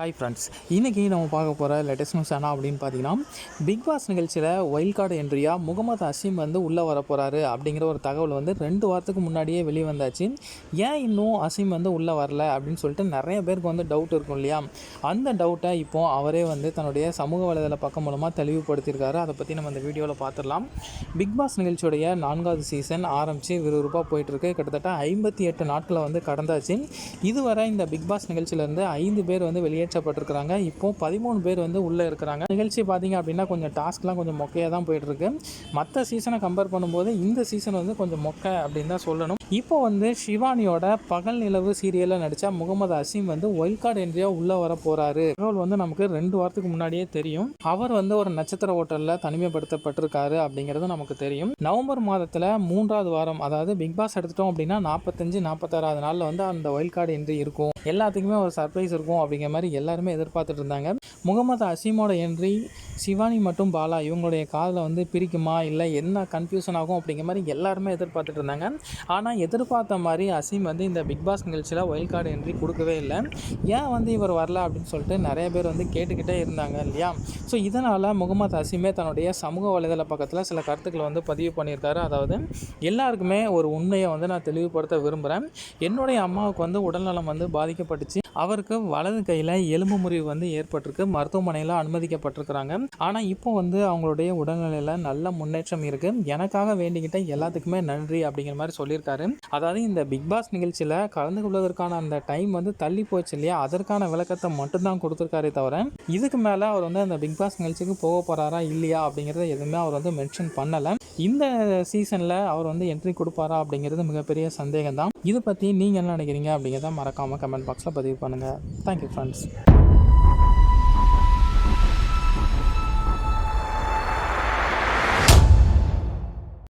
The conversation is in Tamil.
ஹாய் ஃப்ரெண்ட்ஸ் இன்றைக்கி நம்ம பார்க்க போகிற லேட்டஸ்ட் நியூஸ் என்ன அப்படின்னு பார்த்தீங்கன்னா பிக் பாஸ் நிகழ்ச்சியில் வைல்ட் கார்டு என்ட்ரியாக முகமது அசீம் வந்து உள்ளே வர போகிறாரு அப்படிங்கிற ஒரு தகவல் வந்து ரெண்டு வாரத்துக்கு முன்னாடியே வெளியே வந்தாச்சு ஏன் இன்னும் அசீம் வந்து உள்ளே வரல அப்படின்னு சொல்லிட்டு நிறைய பேருக்கு வந்து டவுட் இருக்கும் இல்லையா? அந்த டவுட்டை இப்போ அவரே வந்து தன்னுடைய சமூக வலைதள பக்கம் மூலமாக தெளிவுபடுத்தியிருக்காரு. அதை பற்றி நம்ம இந்த வீடியோவில் பார்த்துடலாம். பிக் பாஸ் நிகழ்ச்சியுடைய நான்காவது சீசன் ஆரம்பித்து விறுவிறுப்பாக போயிட்டுருக்கு. கிட்டத்தட்ட ஐம்பத்தி எட்டு நாட்களை வந்து கடந்தாச்சு. இதுவரை இந்த பிக் பாஸ் நிகழ்ச்சியிலேருந்து ஐந்து பேர் வந்து வெளியே வெளியேற்றப்பட்டிருக்கிறாங்க இப்போ பதிமூணு பேர் வந்து உள்ளே இருக்கிறாங்க. நிகழ்ச்சி பார்த்தீங்க அப்படின்னா கொஞ்சம் டாஸ்க்லாம் கொஞ்சம் மொக்கையாக தான் போயிட்டுருக்கு. மற்ற சீசனை கம்பேர் பண்ணும்போது இந்த சீசன் வந்து கொஞ்சம் மொக்கை அப்படின்னு தான் சொல்லணும். இப்போ வந்து ஷிவானியோட பகல் நிலவு சீரியலில் நடித்த முகமது அசீம் வந்து ஒயில்ட் கார்டு என்ட்ரியாக உள்ளே வர போகிறாரு தகவல் வந்து நமக்கு ரெண்டு வாரத்துக்கு முன்னாடியே தெரியும். அவர் வந்து ஒரு நட்சத்திர ஹோட்டலில் தனிமைப்படுத்தப்பட்டிருக்காரு அப்படிங்கிறது நமக்கு தெரியும். நவம்பர் மாதத்தில் மூன்றாவது வாரம் அதாவது பிக் பாஸ் எடுத்துட்டோம் அப்படின்னா நாற்பத்தஞ்சு நாற்பத்தாறாவது நாளில் வந்து அந்த ஒயில்ட் கார்டு என்ட்ரி இருக்கும். எல்லாத்துக்குமே ஒரு சர்ப்ரைஸ் இருக்கும் அப்படிங்கிற மாதிரி எல்லாருமே எதிர்பார்த்துட்டு இருந்தாங்க. முகமது அசீமோட என்ட்ரி சிவானி மற்றும் பாலா இவங்களுடைய காதில் வந்து பிரிக்குமா இல்லை என்ன கன்ஃபியூஷன் ஆகும் அப்படிங்கிற மாதிரி எல்லாருமே எதிர்பார்த்துட்டு இருந்தாங்க. ஆனால் எதிர்பார்த்த மாதிரி அசீம் வந்து இந்த பிக் பாஸ் நிகழ்ச்சியில் ஒயில் கார்டு என்ட்ரி கொடுக்கவே இல்லை. ஏன் வந்து இவர் வரல அப்படின்னு சொல்லிட்டு நிறைய பேர் வந்து கேட்டுக்கிட்டே இருந்தாங்க இல்லையா? ஸோ இதனால் முகமது அசீமே தன்னுடைய சமூக வலைதள பக்கத்தில் சில கருத்துக்களை வந்து பதிவு பண்ணியிருக்காரு. அதாவது எல்லாருக்குமே ஒரு உண்மையை வந்து நான் தெளிவுபடுத்த விரும்புகிறேன் என்னுடைய அம்மாவுக்கு வந்து உடல்நலம் வந்து பாதிக்கப்பட்டுச்சு. அவருக்கு வலது கையில் எலும்பு முறிவு வந்து ஏற்பட்டிருக்கு. மருத்துவமனையில் அனுமதிக்கப்பட்டிருக்கிறாங்க. ஆனால் இப்போ வந்து அவங்களுடைய உடல்நிலையில் நல்ல முன்னேற்றம் இருக்குது எனக்காக வேண்டிக்கிட்ட எல்லாத்துக்குமே நன்றி அப்படிங்கிற மாதிரி சொல்லியிருக்காரு. அதாவது இந்த பிக் பாஸ் நிகழ்ச்சியில் கலந்து கொள்வதற்கான அந்த டைம் வந்து தள்ளி போச்சு இல்லையா? அதற்கான விளக்கத்தை மட்டும்தான் கொடுத்துருக்காரே தவிர இதுக்கு மேலே அவர் வந்து அந்த பிக் பாஸ் நிகழ்ச்சிக்கு போக போகிறாரா இல்லையா அப்படிங்கிறத எதுவுமே அவர் வந்து மென்ஷன் பண்ணலை. இந்த சீசனில் அவர் வந்து என்ட்ரி கொடுப்பாரா அப்படிங்கிறது மிகப்பெரிய சந்தேகம் தான் இதை பற்றி நீங்கள் என்ன நினைக்கிறீங்க அப்படிங்கிறத மறக்காமல் கமெண்ட் பாக்ஸில் பதிவு பண்ணுங்கள் தேங்க்யூ ஃப்ரெண்ட்ஸ்